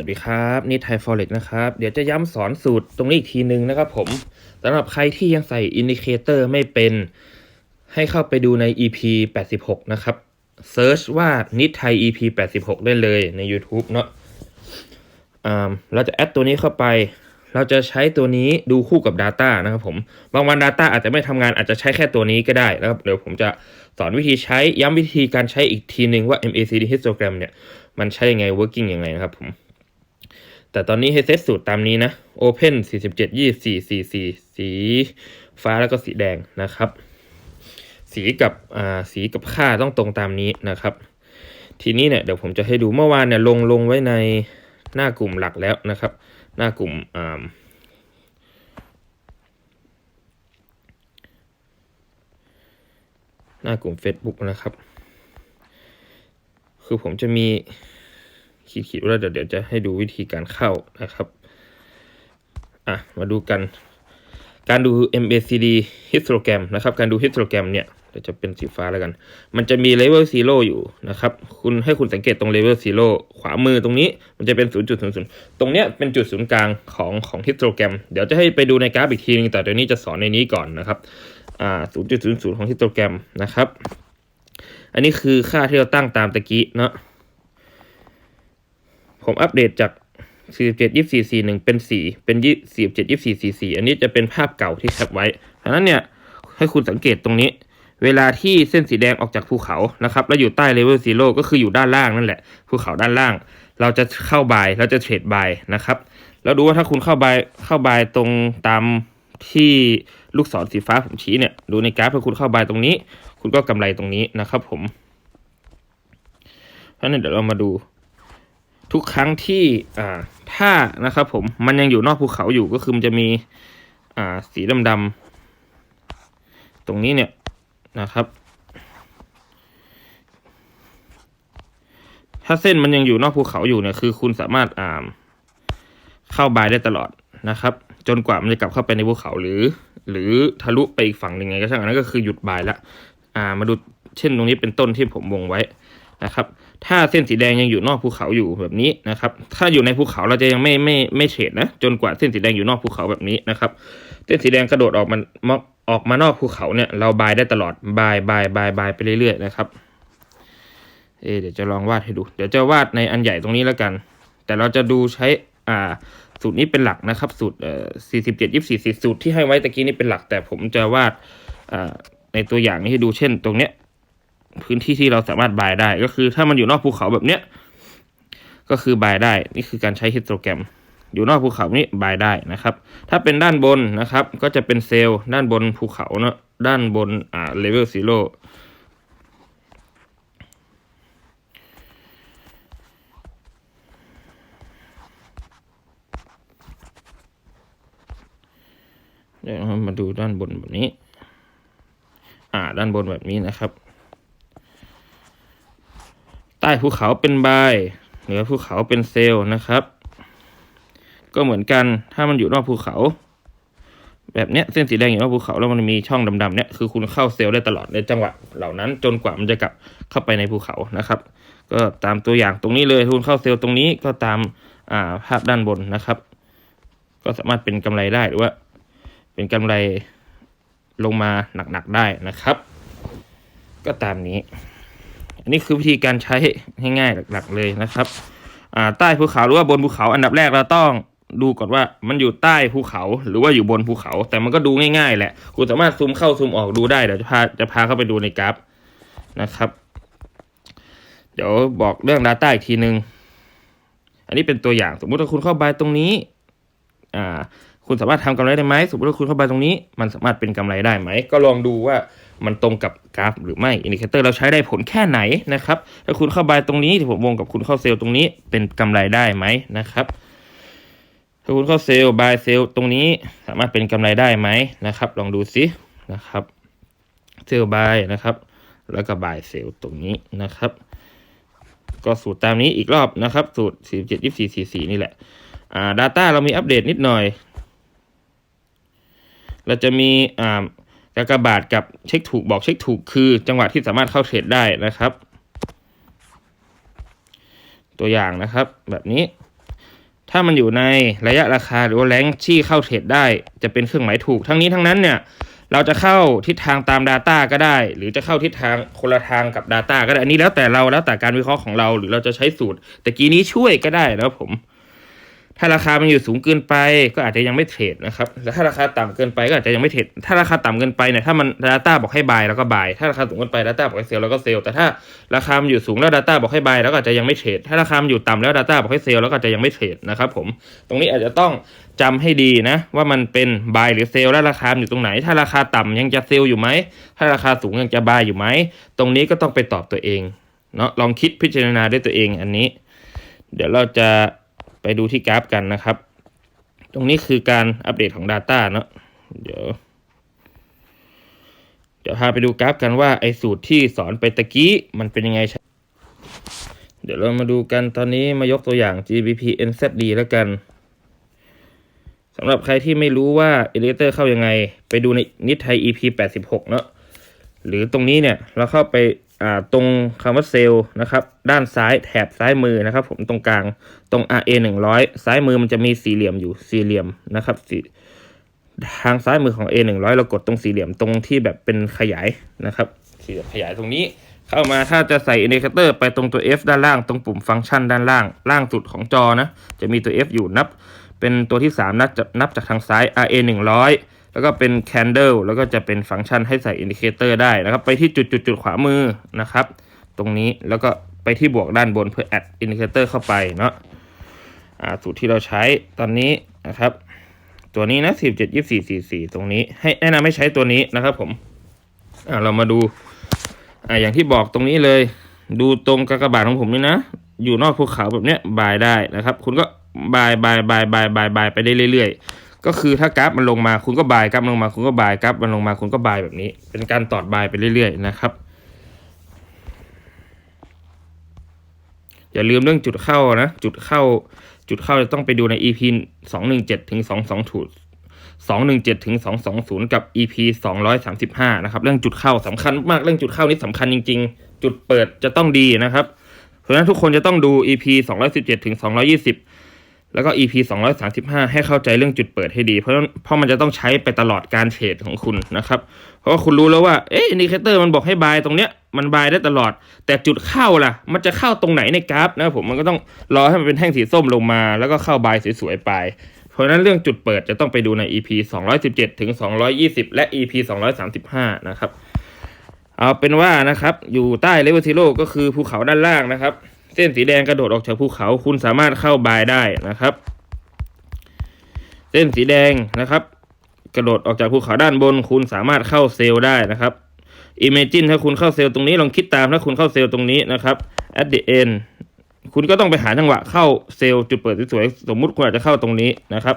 วัสดีครับ นี่ไทยฟอเร็กนะครับ เดี๋ยวจะย้ำสอนสูตรตรงนี้อีกทีหนึ่งนะครับผมสำหรับใครที่ยังใส่อินดิเคเตอร์ไม่เป็น ให้เข้าไปดูใน EP 86 นะครับเซิร์ชว่านิทไทย EP 86 ได้เลยใน YouTube เนาะอ่าเราจะแอดตัวนี้เข้าไป เราจะใช้ตัวนี้ดูคู่กับ Data นะครับผม บางวัน Data อาจจะไม่ทำงานอาจจะใช้แค่ตัวนี้ก็ได้นะครับ เดี๋ยวผมจะสอนวิธีใช้ย้ำวิธีการใช้อีกทีหนึ่งว่า MACD histogram เนี่ย มันใช้ยังไง working ยังไงนะครับผม แต่ตอนนี้ให้เซตสูตรตามนี้นะ Open 47 24 44 สีฟ้าแล้วก็สีแดงนะครับ สีกับอ่าสีกับค่าต้องตรงตามนี้นะครับ ทีนี้เนี่ยเดี๋ยวผมจะให้ดูเมื่อวานเนี่ยลงลงไว้ในหน้ากลุ่มหลักแล้วนะครับ หน้ากลุ่มอ่าหน้ากลุ่ม Facebook นะครับ คือผมจะมี ขีดๆไว้แล้วเดี๋ยวเดี๋ยวจะให้ดูวิธีการเข้านะครับอะมาดูกัน การดู MACD histogram นะครับ การดู histogram เนี่ยเดี๋ยวจะเป็นสีฟ้าแล้วกัน มันจะมี level zero อยู่นะครับ คุณให้คุณสังเกตตรง level zero ขวามือตรงนี้มันจะเป็น 0.00 ตรงเนี้ยเป็นจุดศูนย์กลางของของ histogram เดี๋ยวจะให้ไปดูในกราฟอีกทีนึง แต่เดี๋ยวนี้จะสอนในนี้ก่อนนะครับ อ่า 0.00 ของ histogram นะครับ อันนี้คือค่าที่เราตั้งตามตะกี้เนาะ ผมอัปเดตจาก 47 24 41 เป็น 4 เป็น47 24 44 อันนี้จะเป็นภาพเก่าที่แคปไว้ดังนั้นเนี่ยให้คุณสังเกตตรงนี้ เวลาที่เส้นสีแดงออกจากภูเขานะครับแล้วอยู่ใต้เลเวลซีโร่ก็คืออยู่ด้านล่างนั่นแหละภูเขาด้านล่าง เราจะเข้าบายเราจะเทรดบายนะครับแล้วดูว่าถ้าคุณเข้าบายเข้าบายตรงตามที่ลูกศรสีฟ้าผมชี้เนี่ยดูในกราฟถ้าคุณเข้าบายตรงนี้ คุณก็กำไรตรงนี้นะครับ ผมเพราะนั้นเดี๋ยวเรามาดู ทุกครั้งที่อ่าถ้านะครับผมมันยังอยู่นอกภูเขาอยู่ก็คือมันจะมีอ่าสีดำๆตรงนี้เนี่ยนะครับ ถ้าเส้นมันยังอยู่นอกภูเขาอยู่เนี่ยคือ คุณสามารถอ่าเข้าบายได้ตลอดนะครับ จนกว่ามันจะกลับเข้าไปในภูเขาหรือ หรือทะลุไปอีกฝั่งหนึ่งไงก็ช่างอันนั้นก็คือหยุดบายละอ่ามาดูเช่นตรงนี้เป็นต้นที่ผมวงไว้นะครับ ถ้าเส้นสีแดงยังอยู่นอกภูเขาอยู่แบบนี้นะครับ ถ้าอยู่ในภูเขาเราจะยังไม่ไม่ไม่เฉดนะ จนกว่าเส้นสีแดงอยู่นอกภูเขาแบบนี้นะครับ เส้นสีแดงกระโดดออกมามอกออกมานอกภูเขาเนี่ยเราบายได้ตลอดบายบายบายบายไปเรื่อยๆนะครับ เอเดี๋ยวจะลองวาดให้ดู เดี๋ยวจะวาดในอันใหญ่ตรงนี้แล้วกัน แต่เราจะดูใช้อ่าสูตรนี้เป็นหลักนะครับ สูตรเอ่อ47 24สูตรที่ให้ไว้ตะกี้นี่เป็นหลัก แต่ผมจะวาดอ่าในตัวอย่างนี้ให้ดูเช่น ตรงเนี้ย พื้นที่ที่เราสามารถบายได้ ก็คือถ้ามันอยู่นอกภูเขาแบบเนี้ยก็คือบายได้ นี่คือการใช้ฮิสโตรแกรม อยู่นอกภูเขานี่บายได้นะครับ ถ้าเป็นด้านบนนะครับ ก็จะเป็นเซลล์ด้านบนภูเขาเนาะด้านบนอ่าเลเวลซีโร่เดี๋ยวเรามาดูด้านบนแบบนี้ อ่า ด้านบนแบบนี้นะครับ ต้ภูเขาเป็นบายเหนือภูเขาเป็นเซลล์นะครับ ก็เหมือนกันถ้ามันอยู่นอกภูเขา แบบเนี้ยเส้นสีแดงอยู่นอกภูเขาแล้วมันมีช่องดำๆเนี้ยคือคุณเข้าเซลล์ได้ตลอดในจังหวะเหล่านั้นจนกว่ามันจะกลับเข้าไปในภูเขานะครับ ก็ตามตัวอย่างตรงนี้เลยคุณเข้าเซลล์ตรงนี้ก็ตามอ่าภาพด้านบนนะครับ ก็สามารถเป็นกำไรได้หรือว่า เป็นกำไรลงมาหนักๆได้นะครับ ก็ตามนี้ อันนี้คือวิธีการใช้ง่ายๆหลักๆเลยนะครับใต้ภูเขาหรือว่าบนภูเขาอันดับแรกเราต้องดูก่อนว่ามันอยู่ใต้ภูเขาหรือว่าอยู่บนภูเขา แต่มันก็ดูง่ายๆ แหละคุณสามารถซูมเข้าซูมออกดูได้เดี๋ยวจะพาจะพาเข้าไปดูในกราฟนะครับ เดี๋ยวบอกเรื่อง Data อีกทีนึง อันนี้เป็นตัวอย่างสมมุติว่าคุณเข้าบายตรงนี้อ่า คุณสามารถทำกำไรได้ไหมสมมติว่าคุณเข้าไปตรงนี้ มันสามารถเป็นกำไรได้ไหม ก็ลองดูว่ามันตรงกับกราฟหรือไม่อินดิเคเตอร์เราใช้ได้ผลแค่ไหนนะครับถ้าคุณเข้าบายตรงนี้ที่ผมวงกับคุณเข้าเซลล์ตรงนี้เป็นกำไรได้ไหมนะครับถ้าคุณเข้าเซลล์บายเซลล์ตรงนี้สามารถเป็นกำไรได้ไหมนะครับ ลองดูซินะครับเซลล์บายนะครับ แล้วก็บายเซลล์ตรงนี้นะครับ ก็สูตรตามนี้อีกรอบนะครับ สูตร 47 24 44 นี่แหละอ่า Data เรามีอัปเดตนิดหน่อย เราจะมีอ่ากากบาทกับเช็คถูกบอกเช็คถูกคือ จังหวะที่สามารถเข้าเทรดได้นะครับ ตัวอย่างนะครับ แบบนี้ ถ้ามันอยู่ในระยะราคาหรือว่าแรงที่เข้าเทรดได้จะเป็นเครื่องหมายถูก ทั้งนี้ทั้งนั้นเนี่ยเราจะเข้าทิศทางตาม Data ก็ได้ หรือจะเข้าทิศทางคนละทางกับ Data ก็ได้ อันนี้แล้วแต่เราแล้วแต่การวิเคราะห์ของเรา หรือเราจะใช้สูตรตะกี้นี้ช่วยก็ได้นะครับผม ถ้าราคามันอยู่สูงเกินไป ก็อาจจะยังไม่เทรดนะครับแล้วถ้าราคาต่ำเกินไปก็อาจจะยังไม่เทรด ถ้าราคาต่ำเกินไปเนี่ย ถ้ามัน Data บอกให้บายแล้วก็บาย ถ้าราคาสูงเกินไป Data บอกให้เซลแล้วก็เซลแต่ถ้าราคามันอยู่สูงแล้ว Data บอกให้บายแล้วก็อาจจะยังไม่เทรด ถ้าราคามันอยู่ต่ำแล้ว Data บอกให้เซลแล้วก็อาจจะยังไม่เทรดนะครับผม ตรงนี้อาจจะต้องจำให้ดีนะ ว่ามันเป็นบายหรือเซลและราคาอยู่ตรงไหน ถ้าราคาต่ำยังจะเซลอยู่ไหม ถ้าราคาสูงยังจะบายอยู่ไหม ตรงนี้ก็ต้องไปตอบตัวเองเนาะ ลองคิดพิจารณาด้วยตัวเองอันนี้ เดี๋ยวเราจะ ไปดูที่กราฟกันนะครับ ตรงนี้คือการอัปเดตของ Data เนาะเดี๋ยว เดี๋ยวพาไปดูกราฟกันว่าไอ้สูตรที่สอนไปตะกี้มันเป็นยังไง เดี๋ยวเรามาดูกันตอนนี้มายกตัวอย่าง GBP NZD แล้วกันสำหรับใครที่ไม่รู้ว่า Elevator เข้ายังไง ไปดูในนิทไทย EP 86 เนาะหรือตรงนี้เนี่ยเราเข้าไป ตรงคำว่าเซลล์นะครับ ด้านซ้ายแถบซ้ายมือนะครับ ผมตรงกลางตรง RA 100 ซ้ายมือมันจะมีสี่เหลี่ยมอยู่สี่เหลี่ยมนะครับสีทางซ้ายมือของ A 100เรากดตรงสี่เหลี่ยมตรงที่แบบเป็นขยายนะครับ สี่เหลี่ยมขยายตรงนี้ เข้ามาถ้าจะใส่อินดิเคเตอร์ไปตรงตัว F ด้านล่างตรงปุ่มฟังก์ชันด้านล่าง ล่างสุดของจอนะ จะมีตัว F อยู่นับ เป็นตัวที่ 3 นับจากนับจากทางซ้าย RA 100 แล้วก็เป็น candle แล้วก็จะเป็นฟังก์ชันให้ใส่อินดิเคเตอร์ได้นะครับ ไปที่จุดจุดจุดขวามือนะครับ ตรงนี้แล้วก็ไปที่บวกด้านบนเพื่อ add indicator เข้าไปเนาะอ่าสูตรที่เราใช้ตอนนี้นะครับ ตัวนี้นะ17 24 44ตรงนี้ ให้แนะนำให้ใช้ตัวนี้นะครับผมอ่าเรามาดูอ่าอย่างที่บอกตรงนี้เลย ดูตรงกากบาทของผมนี่นะ อยู่นอกภูเขาแบบเนี้ยบายได้นะครับ คุณก็บายบายบายบายบายบายไปได้เรื่อยๆ ก็คือถ้ากราฟมันลงมาคุณก็บายกราฟลงมาคุณก็บายกราฟมันลงมาคุณก็บายแบบนี้ เป็นการตอดบายไปเรื่อยๆนะครับอย่าลืมเรื่องจุดเข้านะ จุดเข้าจุดเข้าจะต้องไปดูใน EP สองหนึ่งเจ็ดถึงสองสองถูสองหนึ่งเจ็ดถึงสองสองศูนย์กับ EP สองร้อยสามสิบห้านะครับ เรื่องจุดเข้าสำคัญมากเรื่องจุดเข้านี่สำคัญจริง ๆ จุดเปิดจะต้องดีนะครับ เพราะฉะนั้นทุกคนจะต้องดู EP สองร้อยสิบเจ็ดถึงสองร้อยี่สิบ แล้วก็ EP สองร้อยสามสิบห้าให้เข้าใจเรื่องจุดเปิดให้ดี เพราะเพราะมันจะต้องใช้ไปตลอดการเทรดของคุณนะครับ เพราะว่าคุณรู้แล้วว่า เอ๊ะอินดิเคเตอร์มันบอกให้บายตรงเนี้ยมันบายได้ตลอด แต่จุดเข้าล่ะ มันจะเข้าตรงไหนในกราฟนะครับผมมันก็ต้องรอให้มันเป็นแท่งสีส้มลงมา แล้วก็เข้าบายสวยๆไป เพราะฉะนั้นเรื่องจุดเปิดจะต้องไปดูใน EP 217ถึง220 และ EP 235 นะครับ เอาเป็นว่านะครับอยู่ใต้เลเวลซีโร่ก็คือภูเขาด้านล่างนะครับ เส้นสีแดงกระโดดออกจากภูเขา คุณสามารถเข้าบายได้นะครับ เส้นสีแดงนะครับ กระโดดออกจากภูเขาด้านบน คุณสามารถเข้าเซลล์ได้นะครับ Imagine ถ้าคุณเข้าเซลล์ตรงนี้ลองคิดตามถ้าคุณเข้าเซลล์ตรงนี้นะครับ at the end คุณก็ต้องไปหาจังหวะเข้าเซลล์จุดเปิดสวยๆสมมุติคุณอาจจะเข้าตรงนี้นะครับ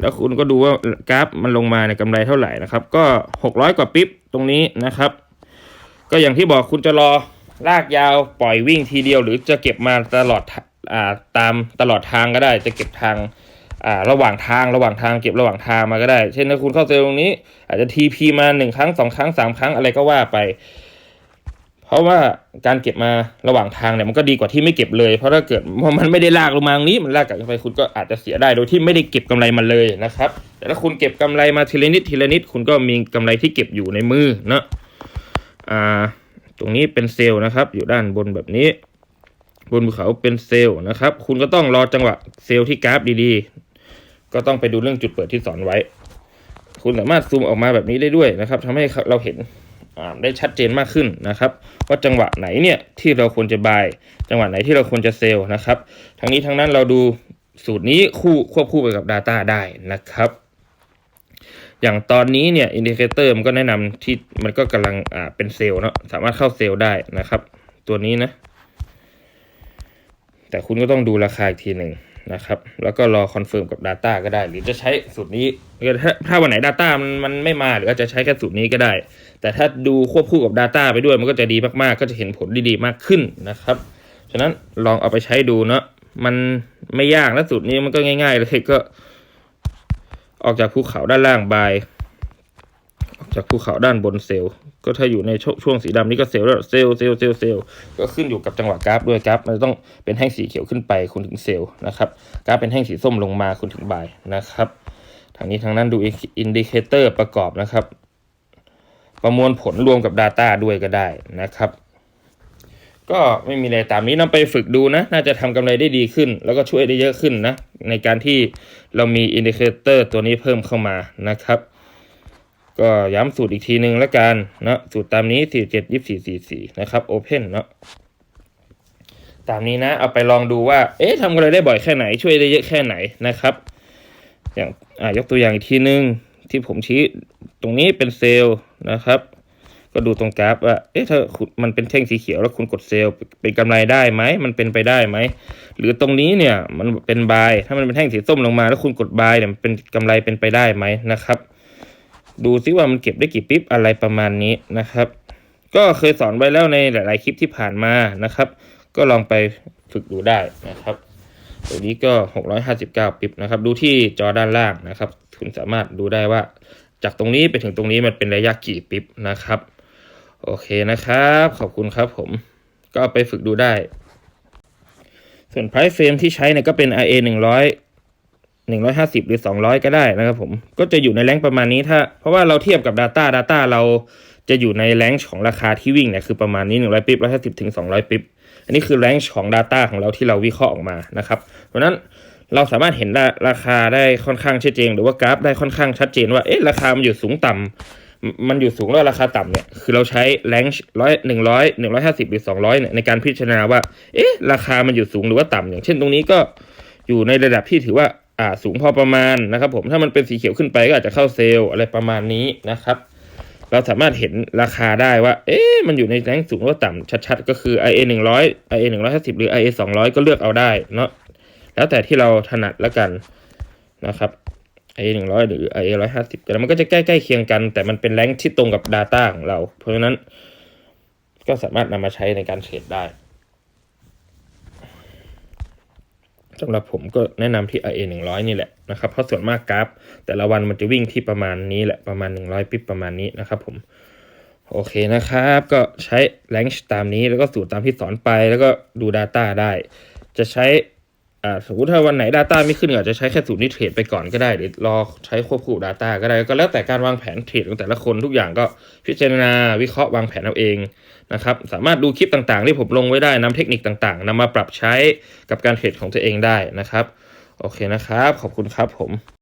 แล้วคุณก็ดูว่ากราฟมันลงมาในกำไรเท่าไหร่นะครับ ก็หกร้อยกว่าปิ๊บตรงนี้นะครับ ก็อย่างที่บอกคุณจะรอ ลากยาวปล่อยวิ่งทีเดียว หรือจะเก็บมาตลอดอ่าตามตลอดทางก็ได้ จะเก็บทางอ่าระหว่างทางระหว่างทางเก็บระหว่างทางมาก็ได้ เช่นถ้าคุณเข้าเซลล์ตรงนี้ อาจจะ TP มาหนึ่งครั้งสองครั้งสามครั้งอะไรก็ว่าไป เพราะว่าการเก็บมาระหว่างทางเนี่ยมันก็ดีกว่าที่ไม่เก็บเลย เพราะถ้าเกิดว่ามันไม่ได้ลากลงมาตรงนี้มันลากกลับไปคุณก็อาจจะเสียได้โดยที่ไม่ได้เก็บกำไรมาเลยนะครับ แต่ถ้าคุณเก็บกำไรมาทีละนิดทีละนิด คุณก็มีกำไรที่เก็บอยู่ในมือเนาะอ่า รงนี้เป็นเซลล์นะครับ อยู่ด้านบนแบบนี้ บนภูเขาเป็นเซลล์นะครับ คุณก็ต้องรอจังหวะเซลล์ที่กราฟดีๆ ก็ต้องไปดูเรื่องจุดเปิดที่สอนไว้ คุณสามารถซูมออกมาแบบนี้ได้ด้วยนะครับทำให้เราเห็นได้ชัดเจนมากขึ้นนะครับว่าจังหวะไหนเนี่ยที่เราควรจะบาย จังหวะไหนที่เราควรจะเซลล์นะครับ ทั้งนี้ทั้งนั้นเราดูสูตรนี้คู่ควบคู่ไปกับ Data ได้นะครับ อย่างตอนนี้เนี่ยอินดิเคเตอร์มันก็แนะนำที่มันก็กำลังอ่าเป็นเซลล์เนาะสามารถเข้าเซลล์ได้นะครับ ตัวนี้นะ แต่คุณก็ต้องดูราคาอีกทีหนึ่งนะครับ แล้วก็รอคอนเฟิร์มกับ Data ก็ได้ หรือจะใช้สูตรนี้ถ้าถ้าวันไหน Data มันมันไม่มาหรืออาจจะใช้แค่สูตรนี้ก็ได้ แต่ถ้าดูควบคู่กับ Data ไปด้วยมันก็จะดีมากๆ ก็จะเห็นผลดีๆมากขึ้นนะครับ ฉะนั้นลองเอาไปใช้ดูเนาะมันไม่ยากและสูตรนี้มันก็ง่าย ๆ เลยก็ ออกจากภูเขาด้านล่างบายออกจากภูเขาด้านบนเซลล์ ก็ถ้าอยู่ในช่วงช่วงสีดำนี่ก็เซลล์แล้วเซลล์เซลล์เซลล์เซลล์ก็ขึ้นอยู่กับจังหวะกราฟด้วยกราฟมันต้องเป็นแท่งสีเขียวขึ้นไปคุณถึงเซลล์นะครับกราฟเป็นแท่งสีส้มลงมาคุณถึงบายนะครับทางนี้ทางนั้นดูอินดิเคเตอร์ประกอบนะครับ ประมวลผลรวมกับ Data ด้วยก็ได้นะครับ ก็ไม่มีอะไรตามนี้นำไปฝึกดูนะ น่าจะทำกำไรได้ดีขึ้น แล้วก็ช่วยได้เยอะขึ้นนะ ในการที่เรามีอินดิเคเตอร์ตัวนี้เพิ่มเข้ามานะครับ ก็ย้ำสูตรอีกทีหนึ่งแล้วกันนะสูตรตามนี้47 24 44นะครับ Open เนาะตามนี้นะเอาไปลองดูว่า เอ๊ะทำกำไรได้บ่อยแค่ไหน ช่วยได้เยอะแค่ไหนนะครับ อย่างอ่ายกตัวอย่างอีกทีหนึ่งที่ผมชี้ตรงนี้เป็นเซลล์นะครับ ก็ดูตรงกราฟว่า เอ๊ะถ้ามันเป็นแท่งสีเขียวแล้วคุณกดเซลล์เป็นกำไรได้ไหม มันเป็นไปได้ไหม หรือตรงนี้เนี่ยมันเป็นบาย ถ้ามันเป็นแท่งสีส้มลงมาแล้วคุณกดบายเนี่ยมันเป็นกำไรเป็นไปได้ไหมนะครับ ดูซิว่ามันเก็บได้กี่ปิ๊บอะไรประมาณนี้นะครับ ก็เคยสอนไว้แล้วในหลาย ๆ คลิปที่ผ่านมานะครับ ก็ลองไปฝึกดูได้นะครับ ตัวนี้ก็ 659 ปิ๊บนะครับ ดูที่จอด้านล่างนะครับ คุณสามารถดูได้ว่า จากตรงนี้ไปถึงตรงนี้มันเป็นระยะกี่ปิ๊บนะครับ โอเคนะครับ ขอบคุณครับผม ก็ไปฝึกดูได้ ส่วน price frame ที่ใช้เนี่ยก็เป็น RA 100 150 หรือ 200 ก็ได้นะครับผม ก็จะอยู่ในแรงประมาณนี้ถ้า เพราะว่าเราเทียบกับ Data Data เราจะอยู่ในแรงของราคาที่วิ่งเนี่ยคือประมาณนี้ 100ปิ๊บ150ถึง200ปิ๊บ อันนี้คือแรงของ Data ของเราที่เราวิเคราะห์ออกมานะครับ เพราะนั้นเราสามารถเห็นราคาได้ค่อนข้างชัดเจน หรือว่ากราฟได้ค่อนข้างชัดเจนว่า เอ๊ะ ราคามันอยู่สูงต่ำ มันอยู่สูงแล้วราคาต่ำเนี่ย คือเราใช้แรงค์ร้อยหนึ่งร้อยหนึ่งร้อยห้าสิบหรือสองร้อยเนี่ยในการพิจารณาว่า เอ๊ะ ราคามันอยู่สูงหรือว่าต่ำอย่างเช่นตรงนี้ก็อยู่ในระดับที่ถือว่าอ่าสูงพอประมาณนะครับ ผมถ้ามันเป็นสีเขียวขึ้นไปก็อาจจะเข้าเซลล์อะไรประมาณนี้นะครับ เราสามารถเห็นราคาได้ว่า เอ๊ะมันอยู่ในแรงสูงหรือว่าต่ำชัดๆ ก็คือ IA 100 IA 150 หรือ IA 200 ก็เลือกเอาได้เนาะแล้วแต่ที่เราถนัดแล้วกันนะครับ IA 100 หรือ IA 150 แต่มันก็จะใกล้ๆเคียงกัน แต่มันเป็นแรงที่ตรงกับ Data ของเรา เพราะฉะนั้นก็สามารถนำมาใช้ในการเทรดได้สำหรับผมก็แนะนำที่ IA 100 นี่แหละนะครับ เพราะส่วนมากกราฟ แต่ละวันมันจะวิ่งที่ประมาณนี้แหละประมาณ 100 ปิ๊บประมาณนี้นะครับผมโอเคนะครับ ก็ใช้แรงตามนี้แล้วก็สูตรตามที่สอนไปแล้วก็ดู Data ได้ จะใช้ อ่าสมมติถ้าวันไหน Data ไม่ขึ้นอาจจะใช้แค่สูตรนี้เทรดไปก่อนก็ได้หรือรอใช้ควบคู่ Data ก็ได้ก็แล้วแต่การวางแผนเทรดของแต่ละคนทุกอย่างก็พิจารณาวิเคราะห์วางแผนเอาเองนะครับสามารถดูคลิปต่างๆ ที่ผมลงไว้ได้นำเทคนิคต่างๆนำมาปรับใช้กับการเทรดของตัวเองได้นะครับ โอเคนะครับ ขอบคุณครับผม